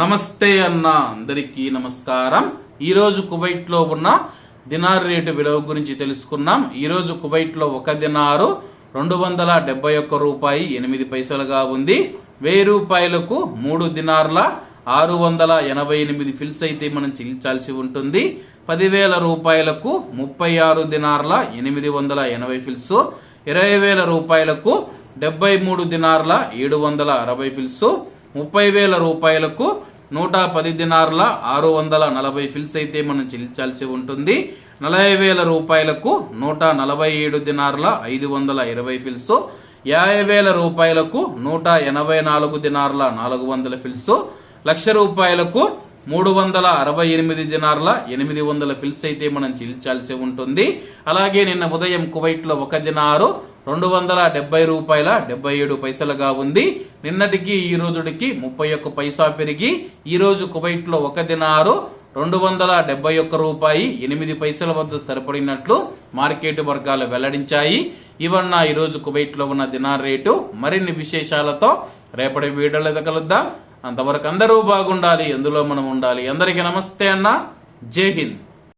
నమస్తే అన్న అందరికీ నమస్కారం. ఈరోజు రోజు కువైట్లో ఉన్న దినార్ రేటు విలువ గురించి తెలుసుకున్నాం. ఈరోజు రోజు కువైట్లో ఒక దినారు రెండు వందల డెబ్బై ఒక్క రూపాయి ఎనిమిది పైసలుగా ఉంది. వెయ్యి రూపాయలకు మూడు దినార్ల ఆరు వందల ఎనభై ఎనిమిది ఫిల్స్ అయితే మనం చెల్లించాల్సి ఉంటుంది. పదివేల రూపాయలకు ముప్పై ఆరు దినార్ల ఎనిమిది వందల ఎనభై ఫిల్స్. ఇరవై వేల రూపాయలకు డెబ్బై మూడు దినార్ల ఏడు వందల అరవై ఫిల్స్. ముప్పై వేల రూపాయలకు నూట పది దినార్ల ఆరు వందల నలభై ఫిల్స్ అయితే మనం చెల్లించాల్సి ఉంటుంది. నలభై వేల రూపాయలకు నూట నలభై ఏడు దినార్ల ఐదు వందల ఇరవై ఫిల్స్. యాభై వేల రూపాయలకు నూట ఎనభై నాలుగు దినార్ల నాలుగు వందల ఫిల్స్. లక్ష రూపాయలకు మూడు వందల అరవై ఎనిమిది దినార్ల ఎనిమిది వందల ఫిల్స్ అయితే మనం చెల్లించాల్సి ఉంటుంది. అలాగే నిన్న ఉదయం కువైట్లో ఒక దినారు రెండు వందల డెబ్బై రూపాయల డెబ్బై ఏడు పైసలుగా ఉంది. నిన్నటికి ఈ రోజుడికి ముప్పై ఒక్క పైసా పెరిగి ఈ రోజు కువైట్లో ఒక దినారు రెండు వందల డెబ్బై ఒక్క రూపాయి ఎనిమిది పైసల వద్ద స్థిరపడినట్లు మార్కెట్ వర్గాలు వెల్లడించాయి. ఇవన్న ఈ రోజు కువైట్లో ఉన్న దినార్ రేటు. మరిన్ని విశేషాలతో రేపటి వీడియోలో కలుద్దాం. అంతవరకు అందరూ బాగుండాలి అందులో మనం ఉండాలి. అందరికీ నమస్తే అన్న. జై హింద్.